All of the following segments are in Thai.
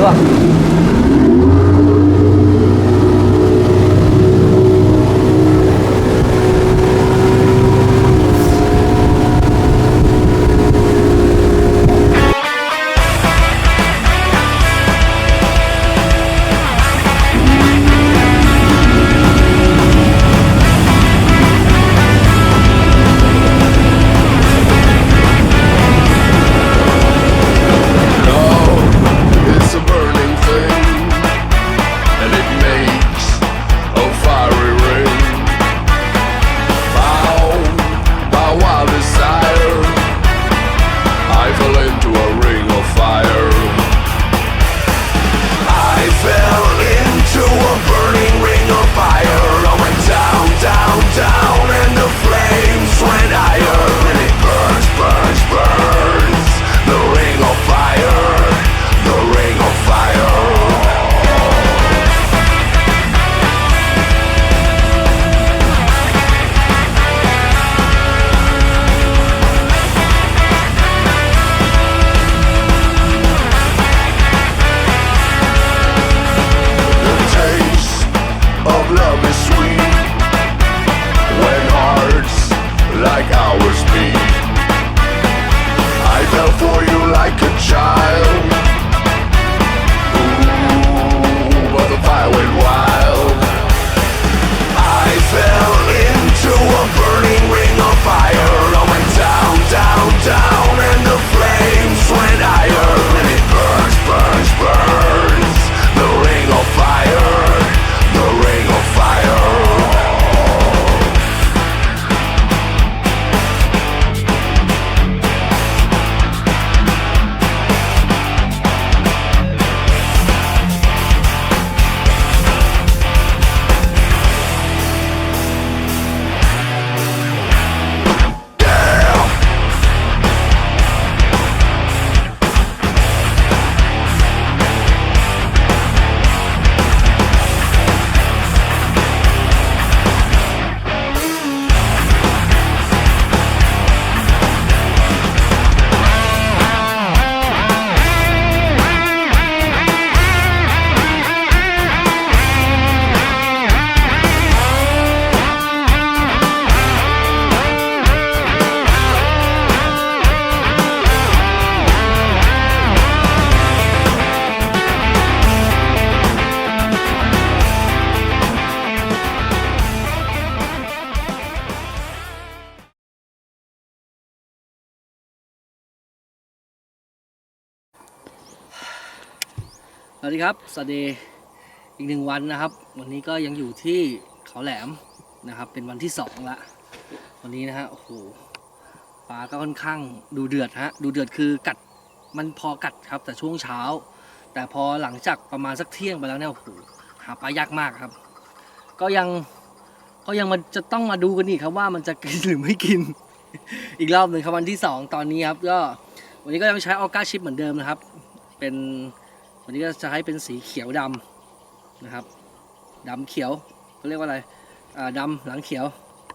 รื like ours beat. I fell for you like a child. วัสดีครับ สวัสดีอีกหนึ่งวันนะครับ วันนี้ก็ยังอยู่ที่เขาแหลมนะครับ เป็นวันที่สองละ วันนี้นะฮะ โอ้โห ปลาก็ค่อนข้างดูเดือดฮะ ดูเดือดคือกัด มันพอกัดครับ แต่ช่วงเช้า แต่พอหลังจากประมาณสักเที่ยงไปแล้วเนี่ยโอ้โห หาปลายากมากครับ ก็ยัง ก็ยังมันจะต้องมาดูกันอีกครับว่ามันจะกินหรือไม่กิน อีกรอบหนึ่งครับวันที่สองตอนนี้ครับ ก็ วันนี้ก็ยังใช้ออก้าชิปเหมือนเดิมนะครับ เป็น วันนี้ก็จะให้เป็นสีเขียวดำนะครับดำเขียวเขาเรียกว่าอะไรอ่าดำหลังเขียว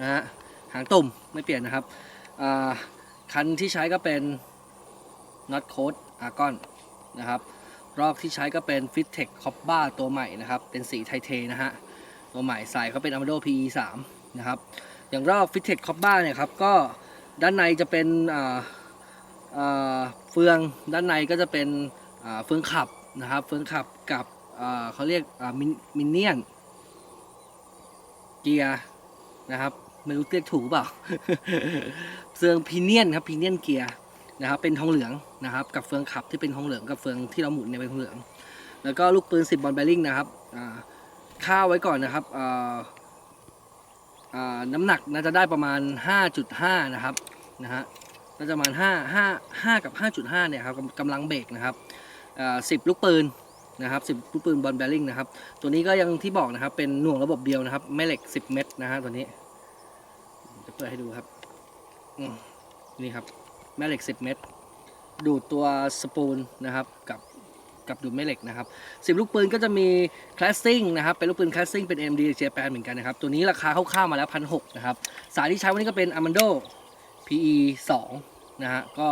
นะฮะหางตุ่มไม่เปลี่ยนนะครับคันที่ใช้ก็เป็น Not Code Argon นนะครับรอกที่ใช้ก็เป็น Fittech c o p b a ตัวใหม่นะครับ เป็นสีไทเทนะฮะ ตัวใหม่ใส่เขาเป็น Amado PE 3นะครับ อย่างรอก Fittech c o p b a เนี่ยครับ ก็ด้านในจะเป็นเฟือง ด้านในก็จะเป็นเฟืองขับ นะครับเฟืองขับกับเขาเรียกมินเนียนเกียร์นะครับไม่รู้เรียกถูกเปล่าเฟืองพีเนียนครับพีเนียนเกียร์นะครับ เป็นทองเหลืองนะครับ กับเฟืองขับที่เป็นทองเหลืองกับเฟืองที่เราหมุนเนี่ยเป็นทองเหลือง แล้วก็ลูกปืน10บอลแบริ่งนะครับอ่าค่าไว้ก่อนนะครับอ่าอ่าน้ำหนักน่าจะได้ประมาณ 5.5 นะครับนะฮะน่าจะประมาณ5 5 5 กับ 5.5 เนี่ยครับกำกำลังเบรกนะครับ สิบลูกปืนนะครับสิบลูกปืนบอลแบริ่งนะครับ ตัวนี้ก็ยังที่บอกนะครับ เป็นหน่วงระบบเดียวนะครับ แม่เหล็ก10เม็ดนะฮะตัวนี้จะเปิดให้ดูครับนี่ครับ แม่เหล็ก10เม็ดดูดตัวสปูลนะครับกับกับดูดแม่เหล็กนะครับสิบลูกปืนก็จะมีคลาสซิ่งนะครับเป็นลูกปืนคลาสซิ่งเป็น MD Japan เหมือนกันนะครับ ตัวนี้ราคาคร่าวๆมาแล้วพันหนะครับ สายที่ใช้วันนี้ก็เป็น Amando PE 2นะฮะก็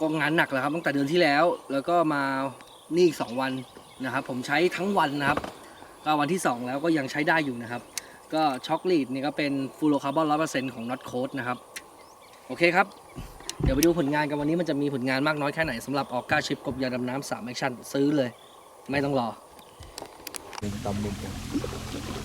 ก็งานหนักแล้วครับตั้งแต่เดือนที่แล้ว แล้วก็มานี่อีกสองวันนะครับ ผมใช้ทั้งวันนะครับก็วันที่สองแล้วก็ยังใช้ได้อยู่นะครับ ก็ช็อกลีดนี่ก็เป็นฟูโรคาร์บอนร้อยเปอร์เซ็นต์ของน็อตโค้ดนะครับ โอเคครับ เดี๋ยวไปดูผลงานกันวันนี้มันจะมีผลงานมากน้อยแค่ไหนสำหรับออกก้าชิปกบยาดำน้ำสามแอคชั่นซื้อเลย ไม่ต้องรอตำมุมถุง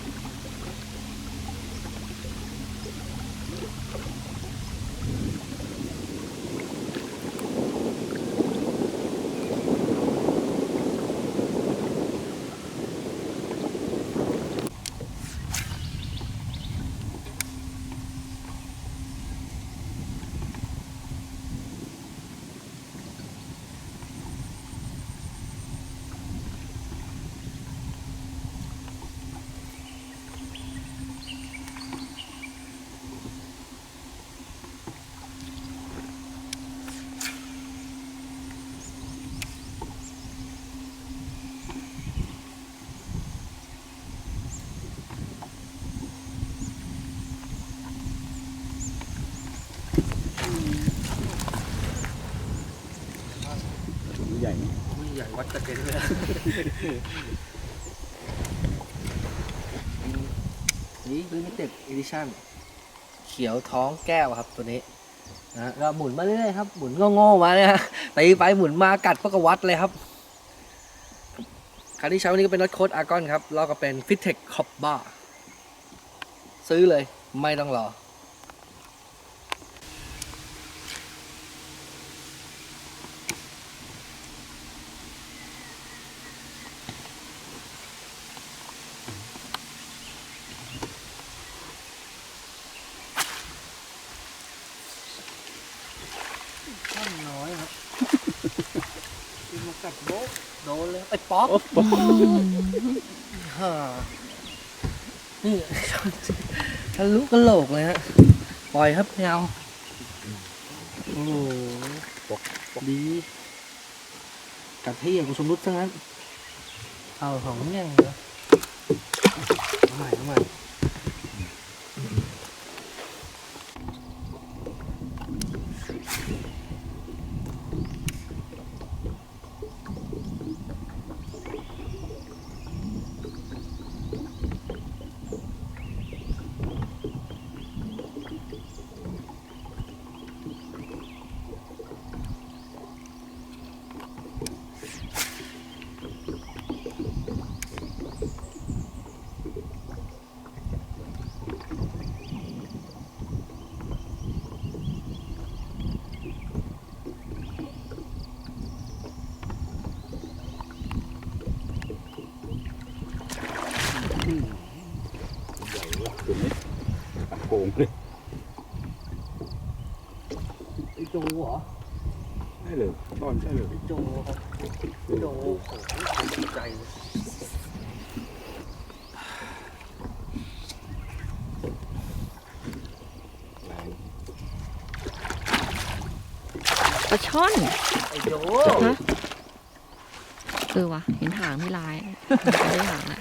อุ้ยใหญ่ดกระเด็นเลยนี่ลิมิเต็ดอีดิชั่นเขียวท้องแก้วครับตัวนี้นะก็หมุนมาเรื่อยๆครับ หมุนโง่ๆมาเนี่ยฮะตีไปหมุนมากัดพวกกวัดเลยครับคันที่ใช้วันนี้ก็เป็นรถโค้ดอาร์กอนครับแล้วก็เป็นฟิตเทคคอปบ้าซื้อเลยไม่ต้องรอ ท่อนน้อยครับ กินมากัดโบ๊ะโดนเลยไอ้ป๊อกฮ่านี่ทะลุกระโหลกเลยฮะ ปล่อยครับแมวโอ้โหดีกัดที่อย่างกุสมรุดทั้งนั้น เอาของแง่งเลยเอาใหม่เอาใหม่ งเลยไอ้โจเหรอใช่เลยต้อนใช่เลยไอ้โจครับไอ้โจโอ้โหตกใจเลยแรงปลาช่อนไอ้โจ ฮะเออวะเห็นหางไม่ลายอะเห็นไม่ได้หางอะ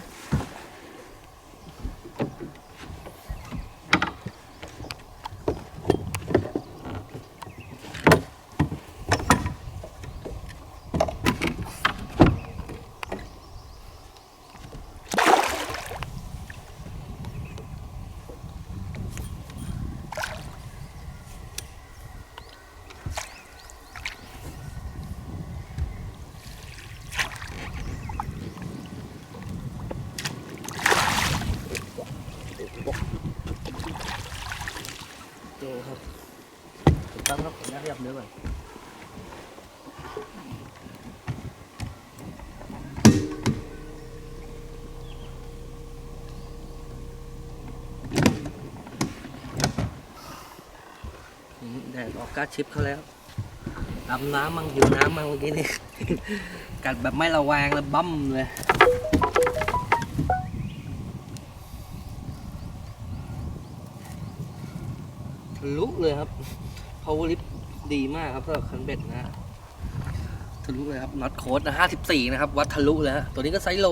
โจครับถูกต้องครั บผมอยากขยับเนื้อก่อนแดดออกก้าชิปเขาแล้วดำน้ำมั่งหิวน้ำมั่งเมื่อกี้นี่ กัดแบบไม่ระแวงเลยบั้มเลยทะลุเลยครับ power lift ดีมากครับสำหรับคันเบ็ดนะ ทะลุเลยครับน็อตโค้ดนะ54นะครับ วัดทะลุเลยฮะตัวนี้ก็ไซส์โล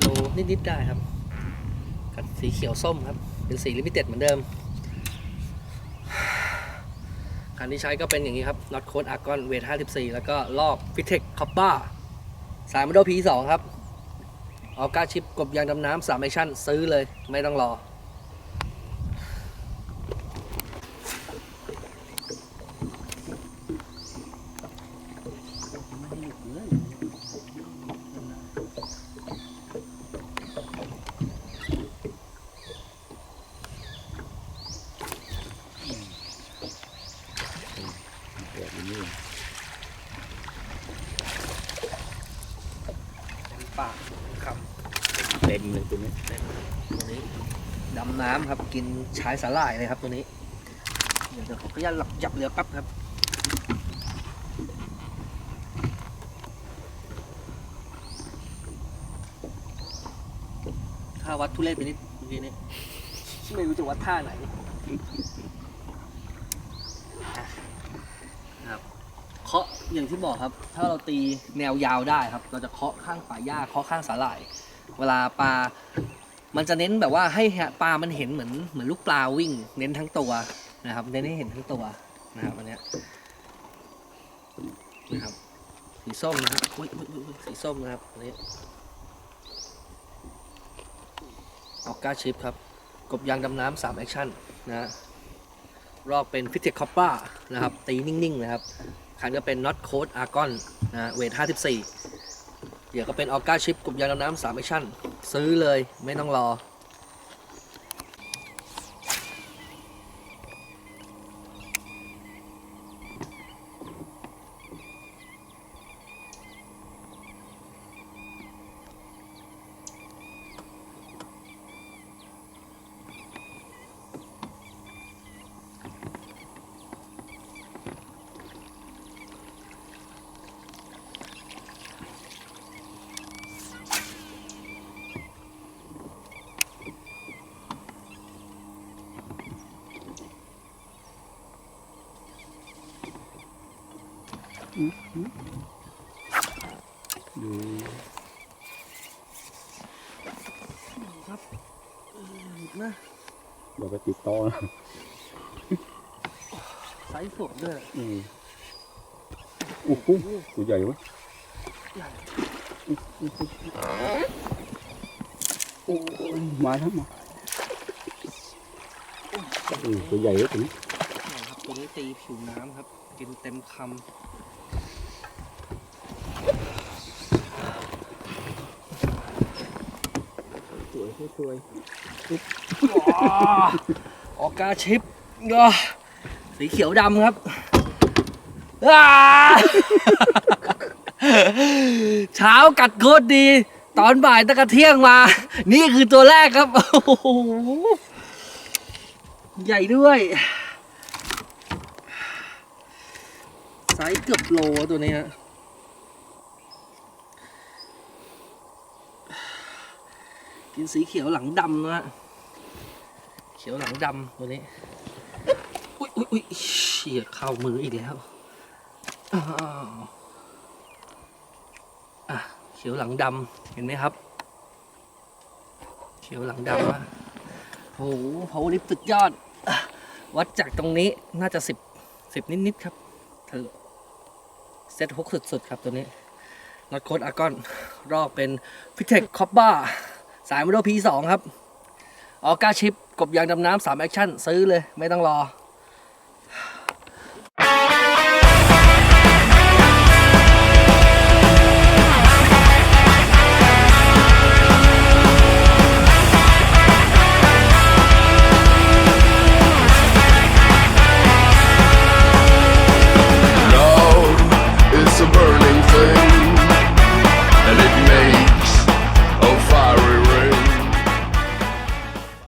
โลนิดๆได้ครับ กัดสีเขียวส้มครับ เป็นสีลิมิเต็ดเหมือนเดิมคันที่ใช้ก็เป็นอย่างนี้ครับน็อตโค้ดอาร์กอนเวท54แล้วก็รอบฟิเทคคอปป้าสายมาโดพีสองครับออกาชิปกบยางดำน้ำสามแอชั่นซื้อเลยไม่ต้องรอ แบบนี้ ปากครับ เตัวนี้ดำน้ำครับกินชายสาหร่ายเลยครับตัวนี้เดี๋ยวเดี๋ยวขออนุญาตหลับจับเรือแป๊บครับถ้าวัดทุเรศไปนิดเมื่อกี้นี้ไม่รู้จะวัดท่าไหนนะครับเคาะอย่างที่บอกครับ ถ้าเราตีแนวยาวได้ครับ เราจะเคาะข้างป่าหญ้าเคาะข้างสาหร่าย เวลาปลา มันจะเน้นแบบว่าให้ปลา มันเห็นเหมือนเหมือนลูกปลาวิ่ง เน้นทั้งตัวนะครับเน้นให้เห็นทั้งตัวนะครับอันเนี้ยนะครับสีส้มนะครับอุ้ยสีส้มนะครับอันนี้ออกก้าชิปครับกบยางดำน้ำสามแอคชั่นนะฮะรอบเป็นฟิตเทคคอปป้านะครับ ตีนิ่ง ๆ นะครับ คันก็เป็นน็อตโค้ดอาร์กอนนะฮะเวท 54 เดี๋ยวก็เป็นออกก้าชิปกบยางดำน้ำสามแอคชั่น ซื้อเลยไม่ต้องรอ ดูครับเออหยุดนะเดี๋ยวไปติดต่อนะไซส์สวยด้วยอืมโอ้โหตัวใหญ่เวะใหญ่โอ้ยมาแล้วมาอืมตัวใหญ่เว้ยตัวนี้ครับตัวนี้ตีผิวน้ำครับ กินเต็มคำ สวยสวยออกกาชิปก็สีเขียวดำครับอ้าเช้ากัดโคตรดี ตอนบ่ายตะกะเที่ยงมา นี่คือตัวแรกครับโอ้โหใหญ่ด้วยไซส์เกือบโลตัวนี้ฮะ กินสีเขียวหลังดำนะฮะเขียวหลังดำตัวนี้อุ้ยอุ้ยอุ้ยเชี่ยเข้ามืออีกแล้วอ้าวอะเขียวหลังดำเห็นไหมครับ เขียวหลังดำอะโอ้โหพาวลิฟสุดยอด วัดจากตรงนี้น่าจะสิบสิบนิดๆครับเธอเซตฮุกสุดๆครับตัวนี้น็อตโคดอากอนรอบเป็นฟิเทคคอปบ้า สายม o โดพีสองครับออกาชิปกบยางดำน้ำสามแอคชั่นซื้อเลยไม่ต้องรอ